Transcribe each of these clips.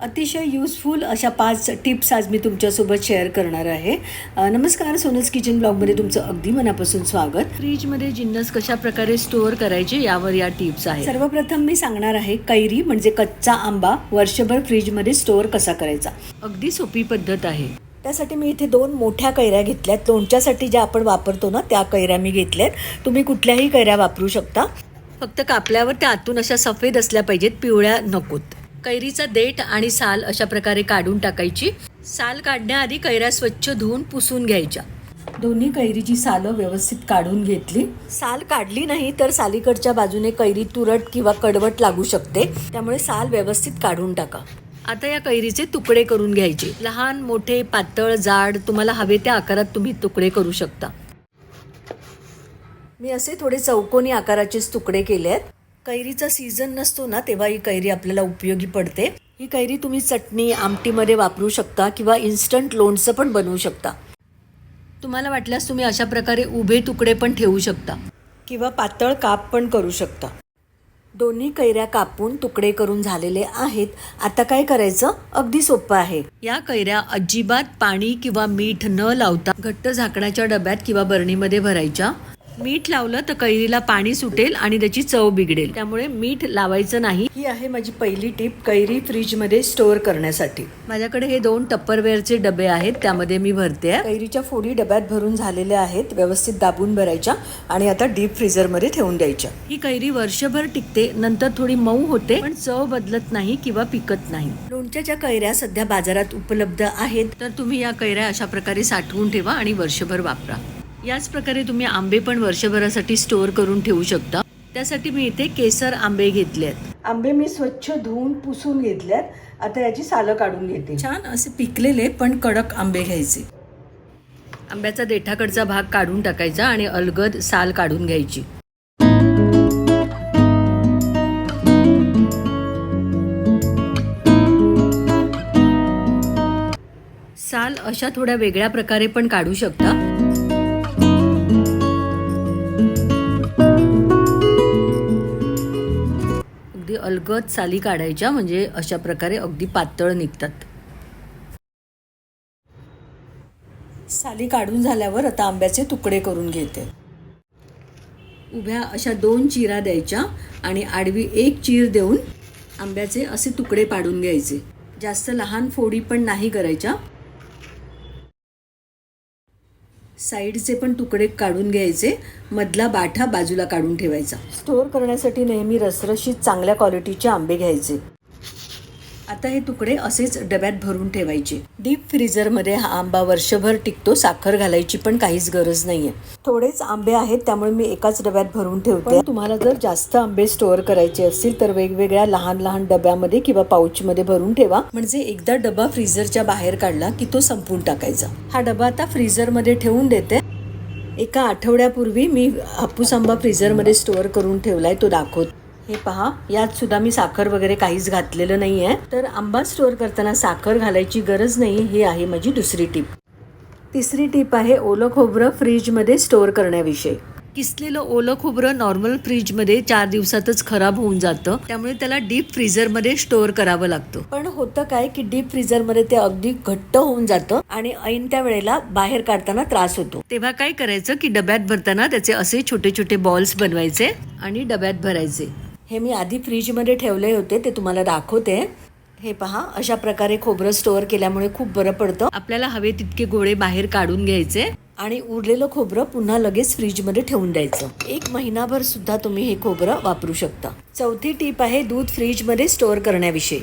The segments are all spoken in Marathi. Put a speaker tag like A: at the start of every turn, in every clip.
A: अतिशय युजफुल अशा पाच टिप्स आज मी तुमच्यासोबत शेअर करणार आहे. नमस्कार सोनस किचन ब्लॉगमध्ये तुमचं अगदी मनापासून स्वागत. फ्रीजमध्ये जिन्नस कशा प्रकारे स्टोअर करायचे यावर या टिप्स आहेत. सर्वप्रथम मी सांगणार आहे कैरी म्हणजे कच्चा आंबा वर्षभर फ्रीजमध्ये स्टोअर कसा करायचा. अगदी सोपी पद्धत आहे. त्यासाठी मी इथे दोन मोठ्या कैऱ्या घेतल्यात. लोणच्यासाठी ज्या आपण वापरतो ना त्या कैऱ्या मी घेतल्यात. तुम्ही कुठल्याही कैऱ्या वापरू शकता. फक्त कापल्यावर त्या आतून अशा सफेद असल्या पाहिजेत पिवळ्या नकोत. कैरीचा देठ आणि साल अशा प्रकारे काढून टाकायची. साल काढण्याआधी कैऱ्या स्वच्छ धुवून पुसून घ्यायच्या. दोन्ही कैरीची सालं व्यवस्थित काढून घेतली. साल काढली नाही तर सालीकडच्या बाजूने कैरी तुरट किंवा कडवट लागू शकते. त्यामुळे साल व्यवस्थित काढून टाका. आता या कैरीचे तुकडे करून घ्यायचे. लहान मोठे पातळ जाड तुम्हाला हवे त्या आकारात तुम्ही तुकडे करू शकता. मी असे थोडे चौकोनी आकाराचेच तुकडे केले आहेत कैरीचा सीझन नसतो ना तेव्हा ही कैरी आपल्याला उपयोगी पडते. ही कैरी तुम्ही चटणी आमटीमध्ये वापरू शकता किंवा इन्स्टंट लोणचं पण बनवू शकता. तुम्हाला वाटल्यास तुम्ही अशा प्रकारे उभे तुकडे पण ठेवू शकता किंवा पातळ काप पण करू शकता. दोन्ही कैऱ्या कापून तुकडे करून झालेले आहेत. आता काय करायचं? अगदी सोपं आहे. या कैऱ्या अजिबात पाणी किंवा मीठ न लावता घट्ट झाकणाच्या डब्यात किंवा बरणीमध्ये भरायच्या. मीठ लावलं तर कैरीला पाणी सुटेल आणि त्याची चव बिघडेल. त्यामुळे मीठ लावायचं नाही. ही आहे माझी पहिली टीप कैरी फ्रीजमध्ये स्टोअर करण्यासाठी. माझ्याकडे हे दोन टप्परवेअरचे डबे आहेत त्यामध्ये मी भरते कैरीच्या फोडी डब्यात भरून झालेल्या आहेत व्यवस्थित दाबून भरायच्या आणि आता डीप फ्रीजरमध्ये ठेवून द्यायच्या. ही कैरी वर्षभर टिकते नंतर थोडी मऊ होते पण चव बदलत नाही किंवा पिकत नाही. लोणच्याच्या कैऱ्या सध्या बाजारात उपलब्ध आहेत तर तुम्ही या कैऱ्या अशा प्रकारे साठवून ठेवा आणि वर्षभर वापरा. याच प्रकारे तुम्ही आंबे पण वर्षभरासाठी स्टोअर करून ठेवू शकता. त्यासाठी मी इथे केसर आंबे घेतले आहेत आंबे मी स्वच्छ धुवून पुसून घेतल्यात आता याची सालं काढून घेते. छान असे पिकलेले पण कडक आंबे घ्यायचे. आंब्याचा देठाकडचा भाग काढून टाकायचा आणि अलगद साल काढून घ्यायची. साल अशा थोड्या वेगळ्या प्रकारे पण काढू शकता. अलगद साली काढायच्या म्हणजे अशा प्रकारे अगदी पातळ निघतात. साली काढून झाल्यावर आता आंब्याचे तुकडे करून घेते. उभ्या अशा दोन चिरा द्यायच्या आणि आडवी एक चीर देऊन आंब्याचे असे तुकडे पाडून घ्यायचे. जास्त लहान फोडी पण नाही करायच्या. साईडचे पण तुकडे काढून घ्यायचे मधला बाठा बाजूला काढून ठेवायचा. स्टोअर करण्यासाठी नेहमी रसरशीत चांगल्या क्वालिटीचे आंबे घ्यायचे. आता हे तुकडे असेच डब्यात भरून ठेवायचे. डीप फ्रीजरमध्ये हा आंबा वर्षभर टिकतो साखर घालायची पण काहीच गरज नाहीये. थोडेच आंबे आहेत त्यामुळे मी एकाच डब्यात भरून ठेवते. तुम्हाला जर जास्त आंबे स्टोअर करायचे असतील तर वेगवेगळ्या लहान लहान डब्यामध्ये किंवा पाऊचमध्ये भरून ठेवा. म्हणजे एकदा डबा फ्रीजरच्या बाहेर काढला की तो संपून टाकायचा. हा डबा आता फ्रीजरमध्ये ठेवून देते. एका आठवड्यापूर्वी मी हापूस आंबा फ्रीजरमध्ये स्टोअर करून ठेवलाय तो दाखवत. हे पहा यात सुद्धा मी साखर वगैरे काहीच घातलेलं नाही आहे तर आंबा स्टोअर करताना साखर घालायची गरज नाही ही आहे माझी दुसरी टीप. तिसरी टीप आहे ओलं खोबरं फ्रीजमध्ये स्टोअर करण्याविषयी. किसलेलं ओलं खोबरं नॉर्मल फ्रीजमध्ये चार दिवसातच खराब होऊन जातं त्यामुळे त्याला डीप फ्रीजरमध्ये स्टोअर करावं लागतं. पण होतं काय की डीप फ्रीजरमध्ये ते अगदी घट्ट होऊन जातं आणि ऐन त्या वेळेला बाहेर काढताना त्रास होतो. तेव्हा काय करायचं की डब्यात भरताना त्याचे असे छोटे छोटे बॉल्स बनवायचे आणि डब्यात भरायचे. हे मी आधी फ्रीजमध्ये ठेवले होते ते तुम्हाला दाखवते. हे पहा अशा प्रकारे खोबरं स्टोअर केल्यामुळे खूप बरं पडतं. आपल्याला हवे तितके गोळे बाहेर काढून घ्यायचे. आणि उरलेलं खोबरं पुन्हा लगेच फ्रीजमध्ये ठेवून द्यायचं. एक महिनाभर सुद्धा तुम्ही हे खोबरं वापरू शकता. चौथी टीप आहे दूध फ्रीजमध्ये स्टोअर करण्याविषयी.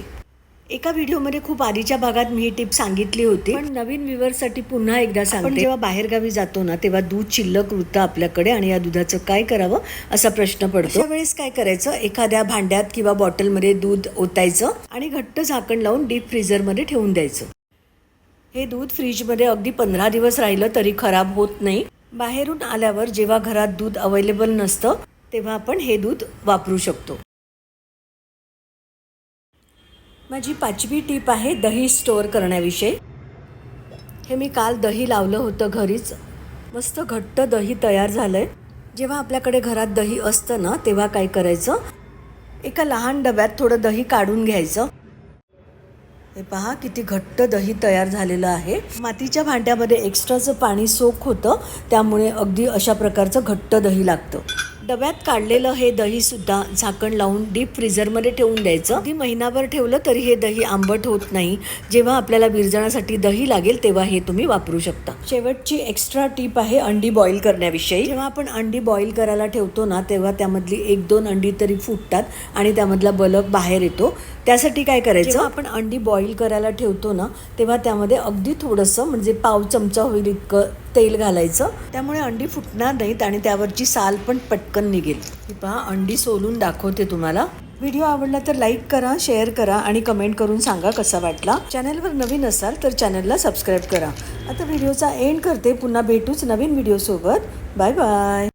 A: एका व्हिडिओमध्ये खूप आधीच्या भागात मी ही टिप सांगितली होती. पण नवीन व्ह्युअरसाठी पुन्हा एकदा सांगते. जेव्हा बाहेरगावी जातो ना तेव्हा दूध शिल्लक उरतं आपल्याकडे आणि या दुधाचं काय करावं असा प्रश्न पडतो. त्यावेळेस काय करायचं? एखाद्या भांड्यात किंवा बॉटलमध्ये दूध ओतायचं आणि घट्ट झाकण लावून डीप फ्रीजरमध्ये ठेवून द्यायचं. हे दूध फ्रीजमध्ये अगदी पंधरा दिवस राहिलं तरी खराब होत नाही. बाहेरून आल्यावर जेव्हा घरात दूध अवेलेबल नसतं तेव्हा आपण हे दूध वापरू शकतो. माझी पाचवी टीप आहे दही स्टोअर करण्याविषयी. हे मी काल दही लावलं होतं घरीच. मस्त घट्ट दही तयार झालं आहे जेव्हा आपल्याकडे घरात दही असतं ना तेव्हा काय करायचं? एका लहान डब्यात थोडं दही काढून घ्यायचं. हे पहा किती घट्ट दही तयार झालेलं आहे. मातीच्या भांड्यामध्ये एक्स्ट्राचं पाणी सोक होतं त्यामुळे अगदी अशा प्रकारचं घट्ट दही लागतं. डब्यात काढलेलं हे दही सुद्धा झाकण लावून डीप फ्रीझरमध्ये ठेवून द्यायचं. अगदी महिनाभर ठेवलं तरी हे दही आंबट होत नाही. जेव्हा आपल्याला विरजणासाठी दही लागेल तेव्हा हे तुम्ही वापरू शकता. शेवटची एक्स्ट्रा टीप आहे अंडी बॉईल करण्याविषयी. जेव्हा आपण अंडी बॉईल करायला ठेवतो ना तेव्हा त्यामधली एक दोन अंडी तरी फुटतात आणि त्यामधला बलक बाहेर येतो. त्यासाठी काय करायचं? आपण अंडी बॉईल करायला ठेवतो ना तेव्हा त्यामध्ये अगदी थोडंसं म्हणजे पाव चमचा होईल इतकं तेल घालायचं. त्यामुळे अंडी फुटणार नाहीत आणि त्यावरची साल पण पटकन निघेल. ही पहा अंडी सोलून दाखवते तुम्हाला. व्हिडिओ आवडला तर लाईक करा शेअर करा आणि कमेंट करून सांगा कसा वाटला. चॅनलवर नवीन असाल तर चॅनलला सबस्क्राईब करा. आता व्हिडिओचा एंड करते. पुन्हा भेटूच नवीन व्हिडिओसोबत. Bye bye.